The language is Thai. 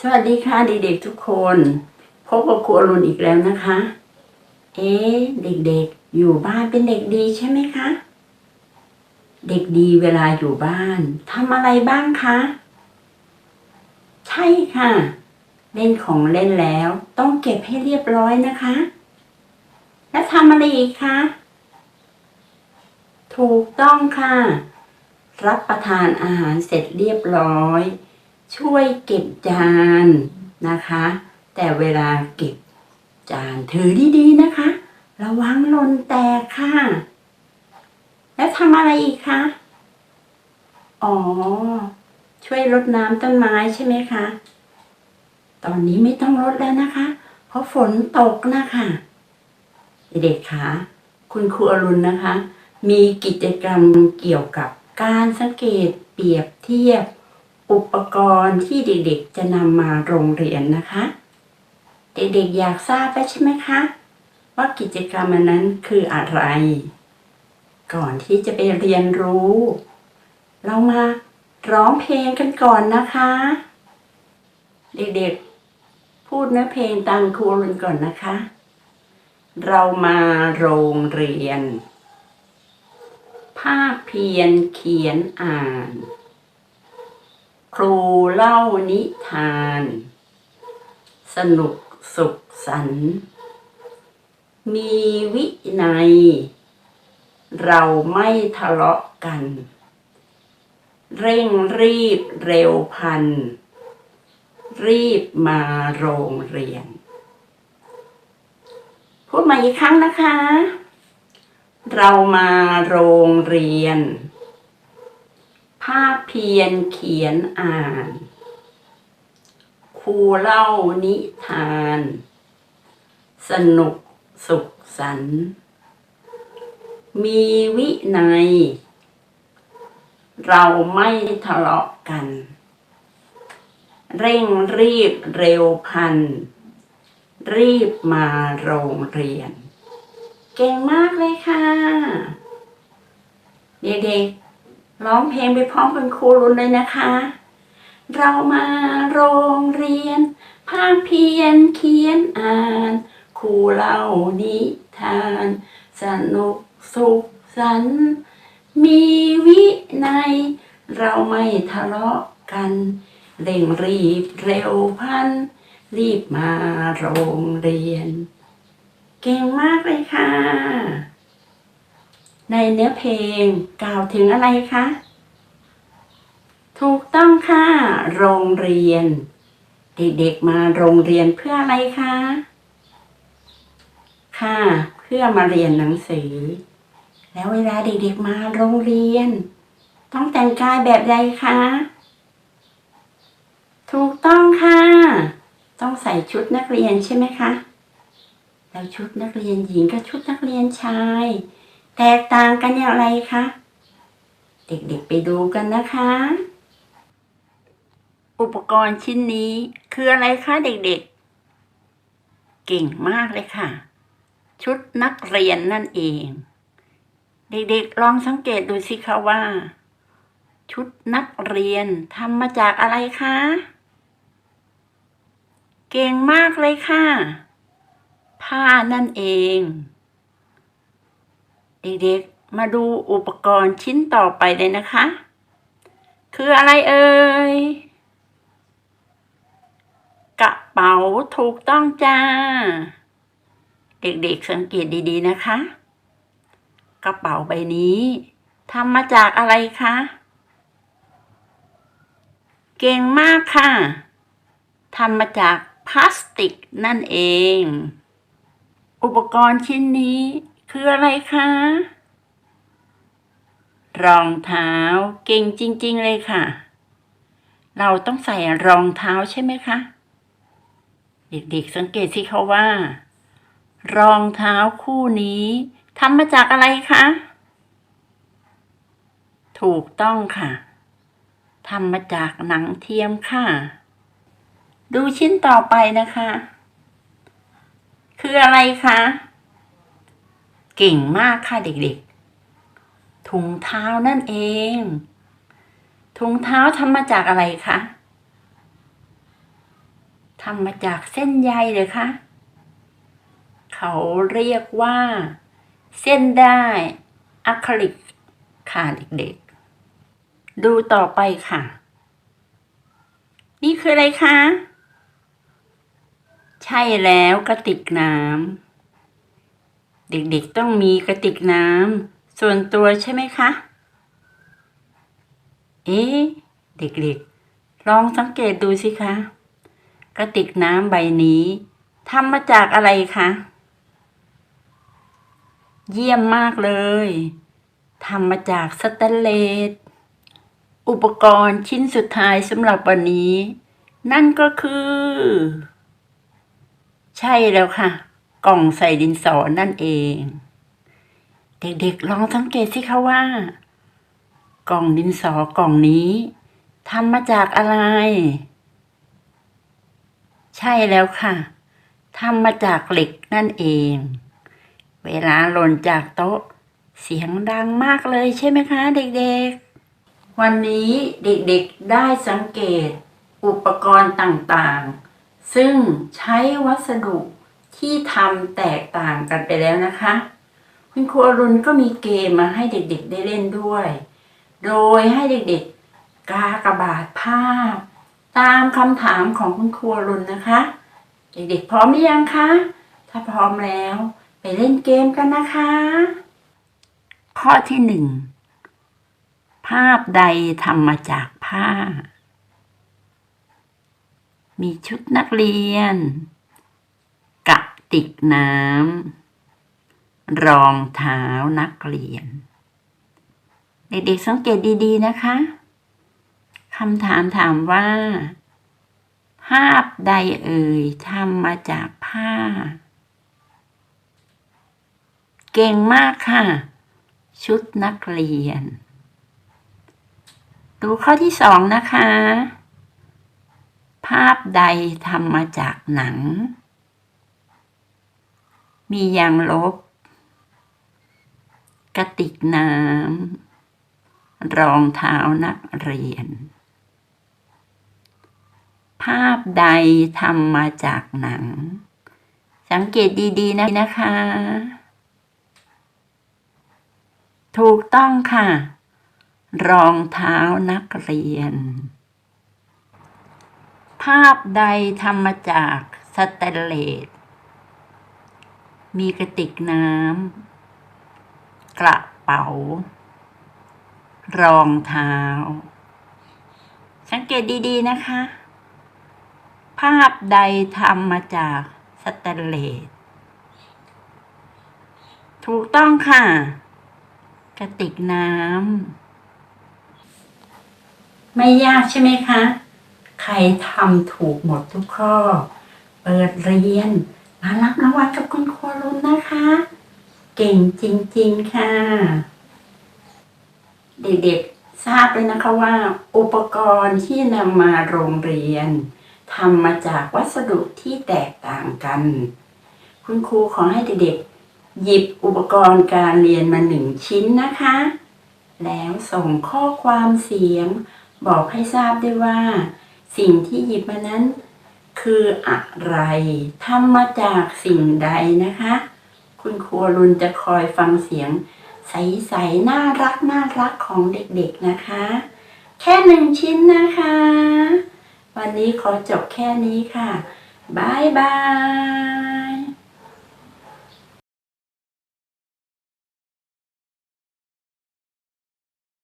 สวัสดีค่ะเด็กๆทุกคน พบกับครูอรุณอีกแล้วนะคะ เอ๊เด็กๆ อยู่บ้านเป็นเด็กดีใช่ไหมคะ เด็กดีเวลาอยู่บ้านทำอะไรบ้างคะ ใช่ค่ะ เล่นของเล่นแล้วต้องเก็บให้เรียบร้อยนะคะ แล้วทำอะไรอีกคะถูกต้องค่ะ รับประทานอาหารเสร็จเรียบร้อย ช่วยเก็บจานนะคะ แต่เวลาเก็บจานถือดีๆนะคะ ระวังหล่นแตกค่ะ แล้วทำอะไรอีกคะ อ๋อ ช่วยรดน้ำต้นไม้ใช่ไหมคะ ตอนนี้ไม่ต้องรดแล้วนะคะ เพราะฝนตกนะคะเด็กๆคะคุณครูอรุณนะคะ มีกิจกรรมเกี่ยวกับการสังเกตเปรียบเทียบ อุปกรณ์ที่เด็กๆจะนำมาโรงเรียนนะคะ เด็กๆอยากทราบแล้วใช่ไหมคะ ว่ากิจกรรมอันนั้นคืออะไร ก่อนที่จะไปเรียนรู้ เรามาร้องเพลงกันก่อนนะคะ เด็กๆ พูดเนื้อเพลงตามครูรุนก่อนนะคะ เรามาโรงเรียน ภาพเพียนเขียนอ่าน ครูเล่านิทาน สนุกสุขสันต์มีวิในเราไม่ทะเลาะกัน เร่งรีบเร็วพัน รีบมาโรงเรียน พูดมาอีกครั้งนะคะ เรามาโรงเรียน ภาพเพียนเขียนอ่าน ครูเล่านิทาน สนุกสุขสันมีวินัย เราไม่ทะเลาะกัน เร่งรีบเร็วพัน รีบมาโรงเรียน เก่งมากเลยค่ะ เด็กๆ ร้องเพลงไปพร้อมกับครูรุนเลยนะคะ เรามาโรงเรียน ภาคเพียนเขียนอ่าน ครูเล่านิทาน สนุกสุขสันต์มีวินัย เราไม่ทะเลาะกัน เร่งรีบเร็วพัน รีบมาโรงเรียน เก่งมากเลยค่ะ ในเนื้อเพลงกล่าวถึงอะไรคะ ถูกต้องค่ะ โรงเรียน เด็กๆมาโรงเรียนเพื่ออะไรคะ ค่ะ เพื่อมาเรียนหนังสือ แล้วเวลาเด็กๆมาโรงเรียน ต้องแต่งกายแบบใดคะ ถูกต้องค่ะ ต้องใส่ชุดนักเรียนใช่ไหมคะ แล้วชุดนักเรียนหญิงกับชุดนักเรียนชาย แตกต่างกันอย่างไรคะ เด็กๆไปดูกันนะคะ อุปกรณ์ชิ้นนี้คืออะไรคะเด็กๆ เก่งมากเลยค่ะ ชุดนักเรียนนั่นเอง เด็กๆลองสังเกตดูสิคะว่า ชุดนักเรียนทำมาจากอะไรคะ เก่งมากเลยค่ะ ผ้านั่นเอง เด็กๆ มาดูอุปกรณ์ชิ้นต่อไปเลยนะคะ คืออะไรเอ่ย กระเป๋าถูกต้องจ้า เด็กๆสังเกตดีๆนะคะ กระเป๋าใบนี้ทำมาจากอะไรคะ เก่งมากค่ะทำมาจากพลาสติกนั่นเอง อุปกรณ์ชิ้นนี้ คืออะไรคะ รองเท้าเก่งจริง ๆ เลยค่ะ เราต้องใส่รองเท้าใช่ไหมคะ เด็กๆสังเกตสิคะว่า รองเท้าคู่นี้ทำมาจากอะไรคะ ถูกต้องค่ะทำมาจากหนังเทียมค่ะ ดูชิ้นต่อไปนะคะ คืออะไรคะ เก่งมากค่ะเด็กๆ ถุงเท้านั่นเอง ถุงเท้าทำมาจากอะไรคะทำมาจากเส้นใยเลยคะเขาเรียกว่า เส้นได้อะคริลิกค่ะเด็กๆ ดูต่อไปค่ะ นี่คืออะไรคะ ใช่แล้วกระติกน้ำ เด็กๆต้องมีกระติกน้ำส่วนตัวใช่ไหมคะ เอ๊ะเด็กๆ ลองสังเกตดูสิคะ กระติกน้ำใบนี้ทำมาจากอะไรคะ เยี่ยมมากเลยทำมาจากสแตนเลสอุปกรณ์ชิ้นสุดท้ายสำหรับวันนี้ นั่นก็คือ ใช่แล้วค่ะ กล่องใส่ดินสอนั่นเอง เด็กๆลองสังเกตสิคะว่า กล่องดินสอกล่องนี้ทำมาจากอะไร ใช่แล้วค่ะทำมาจากเหล็กนั่นเอง เวลาหล่นจากโต๊ะ เสียงดังมากเลยใช่ไหมคะ เด็กๆ วันนี้เด็กๆได้สังเกตอุปกรณ์ต่างๆ ซึ่งใช้วัสดุ ที่ทำแตกต่างกันไปแล้วนะคะ คุณครูอรุณก็มีเกมมาให้เด็กๆได้เล่นด้วย โดยให้เด็กๆกากระบาดภาพ ตามคำถามของคุณครูอรุณนะคะ เด็กๆพร้อมหรือยังคะ ถ้าพร้อมแล้วไปเล่นเกมกันนะคะ ข้อที่หนึ่งภาพใดทำมาจากผ้า มีชุดนักเรียน กระติกน้ำรองเท้านักเรียน เด็กๆสังเกตดีๆนะคะคำถามถามว่า ภาพใดเอ่ยทำมาจากผ้า เก่งมากค่ะ ชุดนักเรียน ดูข้อที่สองนะคะ ภาพใดทำมาจากหนัง มียางลบ กระติกน้ำ รองเท้านักเรียน ภาพใดทำมาจากหนัง สังเกตดีๆนะนะคะ ถูกต้องค่ะ รองเท้านักเรียน ภาพใดทำมาจากสแตนเลส มีกระติกน้ำ กระเป๋า รองเท้า สังเกตดีๆนะคะ ภาพใดทำมาจากสแตนเลส ถูกต้องค่ะ กระติกน้ำ ไม่ยากใช่ไหมคะ ใครทำถูกหมดทุกข้อ เปิดเรียน มารับรางวัลกับคุณครูรุนนะคะ เก่งจริงๆค่ะ เด็กๆทราบเลยนะคะว่า อุปกรณ์ที่นำมาโรงเรียนทำมาจากวัสดุที่แตกต่างกัน คุณครูขอให้เด็กๆหยิบอุปกรณ์การเรียนมาหนึ่งชิ้นนะคะ แล้วส่งข้อความเสียง บอกให้ทราบด้วยว่า สิ่งที่หยิบมานั้น คืออะไรทำมาจากสิ่งใดนะคะ คุณครูรุนจะคอยฟังเสียง ใสๆน่ารักน่ารักของเด็กๆนะคะ แค่หนึ่งชิ้นนะคะ วันนี้ขอจบแค่นี้ค่ะบายบาย